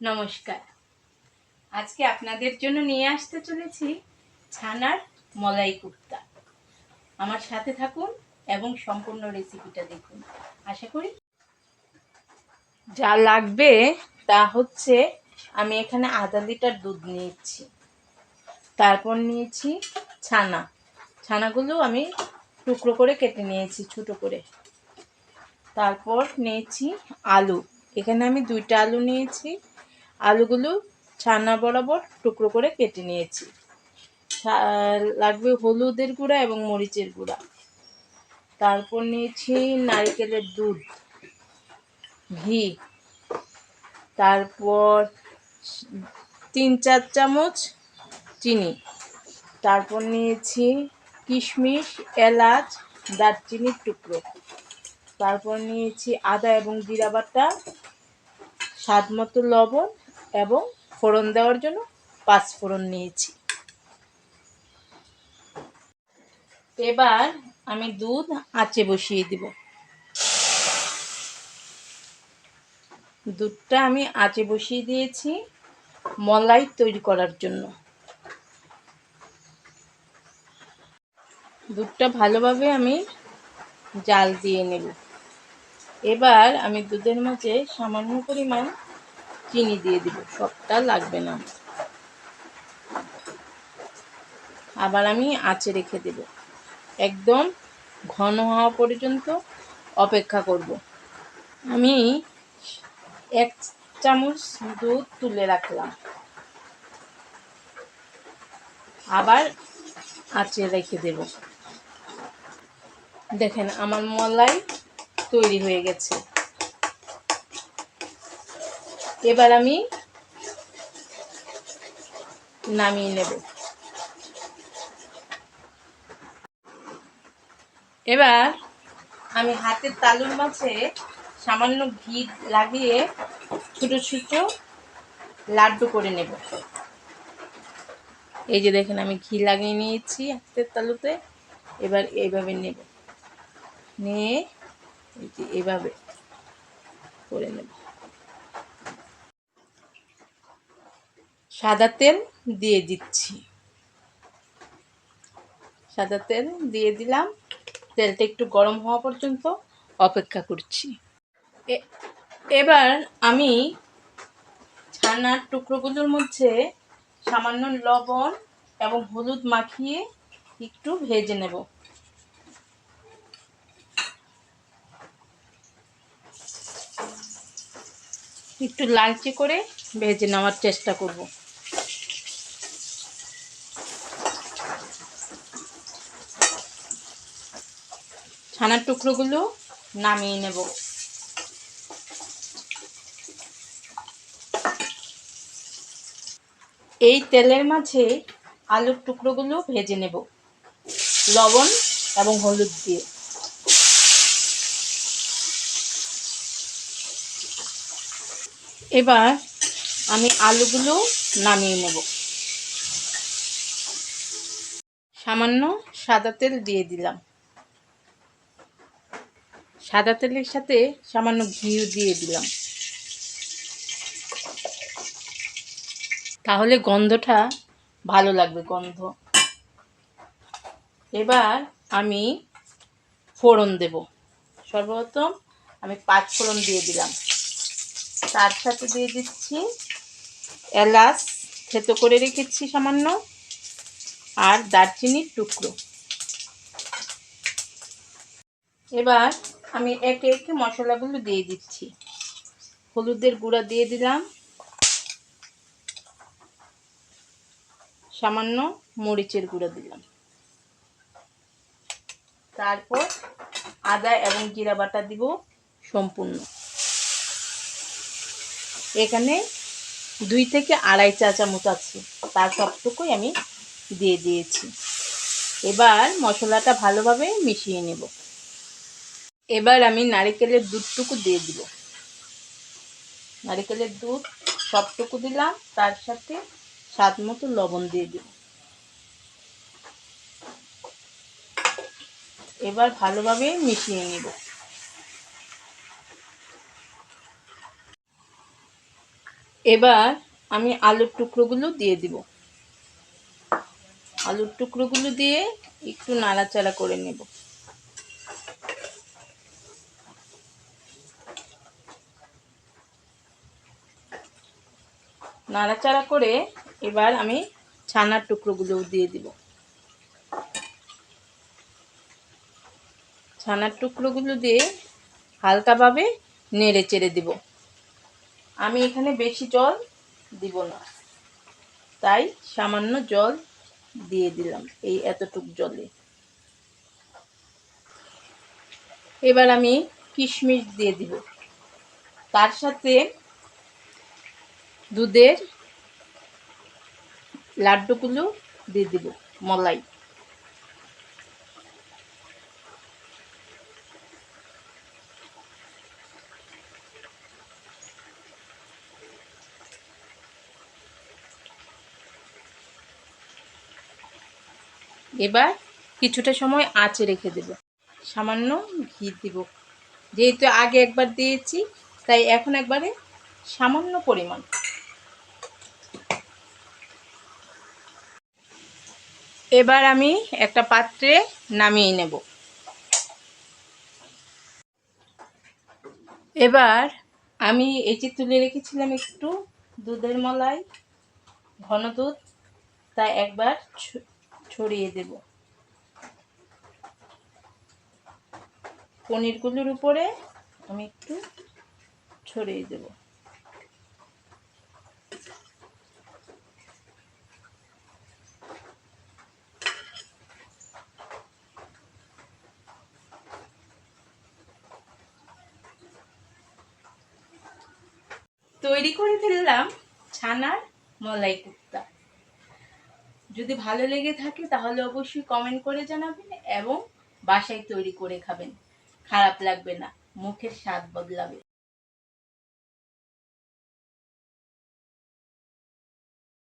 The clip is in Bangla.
নমস্কার। আজকে আপনাদের জন্য নিয়ে আসতে চলেছি ছানার মলাই কুর্তা। আমার সাথে থাকুন এবং সম্পূর্ণ রেসিপিটা দেখুন। আশা করি যা লাগবে তা হচ্ছে আমি এখানে আধা লিটার দুধ নিয়েছি। তারপর নিয়েছি ছানা। ছানাগুলো আমি টুকরো করে কেটে নিয়েছি, ছোটো করে। তারপর নিয়েছি আলু। এখানে আমি দুইটা আলু নিয়েছি আলুগুলো ছানা বরাবর টুকরো করে কেটে নিয়েছি। লাগবে হলুদের গুঁড়া এবং মরিচের গুঁড়া। তারপর নিয়েছি নারকেলের দুধ, ঘি। তারপর তিন চার চামচ চিনি। তারপর নিয়েছি কিশমিশ, এলাচ, দারচিনির টুকরো। তারপর নিয়েছি আদা এবং জিরা বাটা স্বাদ মতো লবণ এবং ফোড়ন দেওয়ার জন্য পাঁচ ফোড়ন নিয়েছি। এবার আমি দুধ আঁচে বসিয়ে দিব। দুধটা আমি আঁচে বসিয়ে দিয়েছি মলাই তৈরি করার জন্য। দুধটা ভালোভাবে আমি জাল দিয়ে নেব। এবার আমি দুধের মাঝে সামান্য পরিমাণ চিনি দিয়ে দিব, সবটা লাগবে না। আবার আমি আঁচে রেখে দেব। একদম ঘন হওয়া পর্যন্ত অপেক্ষা করব। আমি এক চামচ দুধ তুলে রাখলাম। আবার আঁচে রেখে দেব। দেখেন আমার মলাই তৈরি হয়ে গেছে। এবার আমি নামিয়ে নেব। এবার আমি হাতের তালুর মাঝে সামান্য ঘি লাগিয়ে ছোট ছোট লাড্ডু করে নেব। এই যে দেখেন, আমি ঘি লাগিয়ে নিয়েছি হাতের তালুতে। এবার এইভাবে নেব। নিয়ে এভাবে করে নেব। সাদা তেল দিয়ে দিচ্ছি। সাদা তেল দিয়ে দিলাম। তেলটা একটু গরম হওয়া পর্যন্ত অপেক্ষা করছি। এবার আমি ছানার টুকরোগুলোর মধ্যে সামান্য লবণ এবং হলুদ মাখিয়ে একটু ভেজে নেব। একটু লালচে করে ভেজে নেওয়ার চেষ্টা করব। ছানার টুকরোগুলো নামিয়ে নেব। এই তেলের মাঝে আলুর টুকরোগুলো ভেজে নেব, লবণ এবং হলুদ দিয়ে। এবার আমি আলুগুলো নামিয়ে নেব। সামান্য সাদা তেল দিয়ে দিলাম। সাদা তেলের সাথে সামান্য ঘিও দিয়ে দিলাম। তাহলে গন্ধটা ভালো লাগবে, গন্ধ। এবার আমি ফোড়ন দেব। সর্বপ্রথম আমি পাঁচ ফোড়ন দিয়ে দিলাম। তার সাথে দিয়ে দিচ্ছি এলাচ, থেতো করে রেখেছি সামান্য, আর দারচিনির টুকরো। এবার আমি একে একে মশলাগুলো দিয়ে দিচ্ছি। হলুদের গুঁড়া দিয়ে দিলাম। সামান্য মরিচের গুঁড়া দিলাম। তারপর আদা এবং জিরা বাটা দিব সম্পূর্ণ। এখানে দুই থেকে আড়াই চা চামচ আছে, তার সবটুকুই আমি দিয়ে দিয়েছি। এবার মশলাটা ভালোভাবে মিশিয়ে নেব। এবার আমি নারিকেলের দুধটুকু দিয়ে দিব। নারিকেলের দুধ সবটুকু দিলাম, তার সাথে স্বাদ মতো লবণ দিয়ে দিব। এবার ভালোভাবে মিশিয়ে নেব। এবার আমি আলুর টুকরোগুলো দিয়ে দিব। আলুর টুকরোগুলো দিয়ে একটু নাড়াচাড়া করে নেব। নাড়াচাড়া করে এবার আমি ছানার টুকরোগুলোও দিয়ে দিব। ছানার টুকরোগুলো দিয়ে হালকাভাবে নেড়ে চেড়ে দিব। আমি এখানে বেশি জল দিব না। তাই সামান্য জল দিয়ে দিলাম এই এতটুক জলে। এবার আমি কিশমিশ দিয়ে দিব। তার সাথে দুধের লাড্ডুগুলো দিয়ে দিব, মলাই। এবার কিছুটা সময় আঁচে রেখে দেব। সামান্য ঘি দিব। যেহেতু আগে একবার দিয়েছি, তাই এখন একবারে সামান্য পরিমাণ। এবার আমি একটা পাত্রে নামিয়ে নেব। এবার আমি এই যে তুলে রেখেছিলাম একটু, দুধের মলাই, ঘন দুধ, তা একবার ছড়িয়ে দেব। পনিরগুলোর উপরে আমি একটু ছড়িয়ে দেব। তৈরি করে ফেললাম ছানার মলাই কুপ্তা। যদি ভালো লেগে থাকে তাহলে অবশ্যই কমেন্ট করে জানাবেন এবং বাসায় তৈরি করে খাবেন। খারাপ লাগবে না, মুখের স্বাদ বদলাবে।